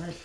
Hayır.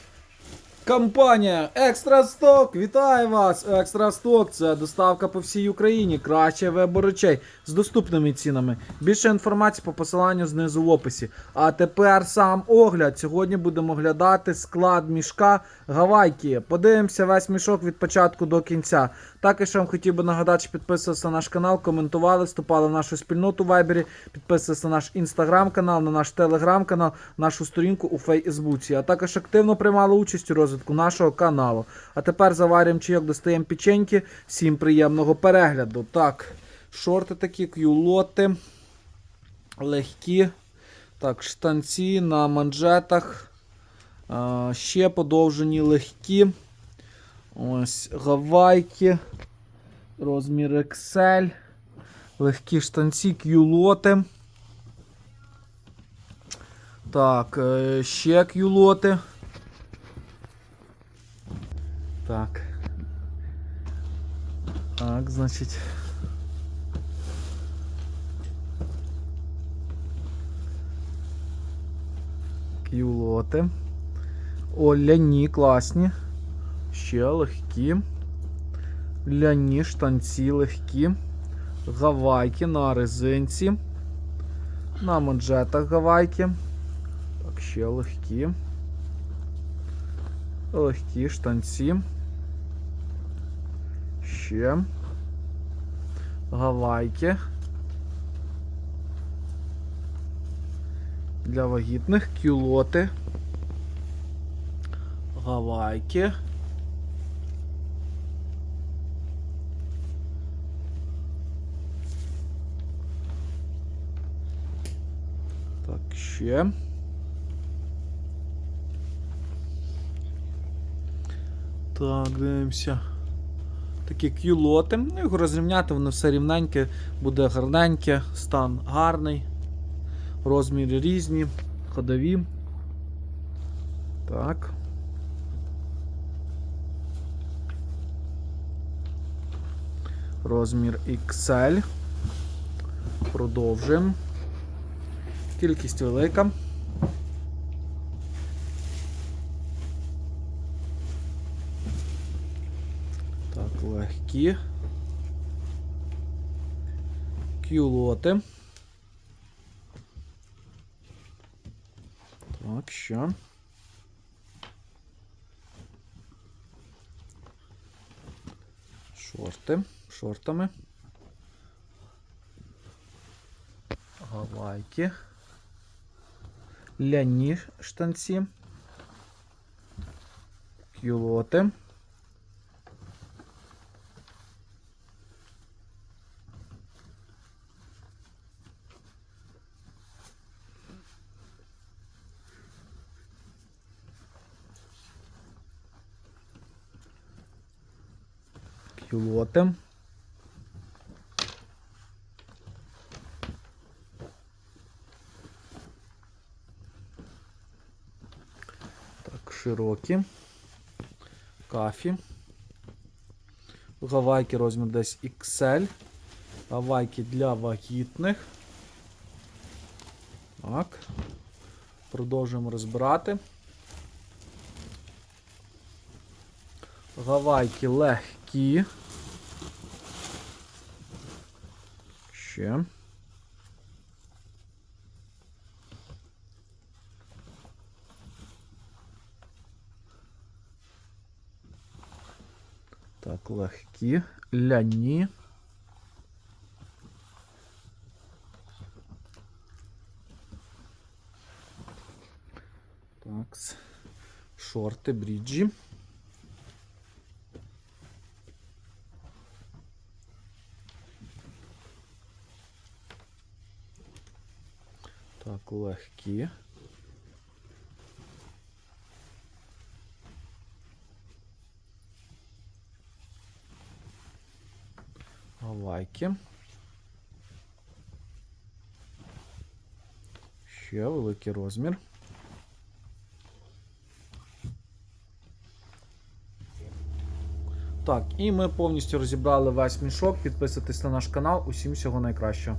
Компанія Екстра Сток вітає вас! Екстра Сток це доставка по всій Україні. Краще вибор речей з доступними цінами. Більше інформації по посиланню знизу в описі. А тепер сам огляд. Сьогодні будемо оглядати склад мішка Гавайки. Подивимося весь мішок від початку до кінця. Також вам хотів би нагадати, що підписувалися на наш канал, коментували, вступали в нашу спільноту в Вайбері, підписувалися на наш інстаграм-канал, на наш телеграм-канал, нашу сторінку у Фейсбуці. А також активно приймали участь у розвитку нашого каналу. А тепер заварюємо чайок, достаємо печеньки. Всім приємного перегляду. Так, шорти такі, кюлоти, легкі. Так, штанці на манжетах. А, ще подовжені легкі. Ось гавайки. Розмір XL. Легкі штанці, кюлоти. Так, е, ще кюлоти. Так. Так, значить. Кюлоти. Оляні класні. Ще легкі. Ляні штанці легкі. Гавайки на резинці. На манжетах гавайки. Так, ще легкі. Легкі штанці. Ще. Гавайки. Для вагітних кюлоти. Гавайки. Так, ще. Так, дивимося. Такі кюлоти. Ну, його розрівняти, воно все рівненьке, буде гарненьке, стан гарний. Розміри різні, ходові. Так. Розмір XL. Продовжуємо. Кількість велика. Так, легкі. Кюлоти. Так, що? Шорти. Шортами. Гавайки. Ляні штанці. Кюлоти. Кюлоти. Так, широкі. Кафі. Гавайки розмір десь XL. Гавайки для вагітних. Так. Продовжуємо розбирати. Гавайки легкі. Ще. Так, легкі. Ляні. Так. Шорти, бріджі. Так, легкі. Гавайки. Ще великий розмір. Так, і ми повністю розібрали весь мішок. Підписуйтесь на наш канал. Усім всього найкращого.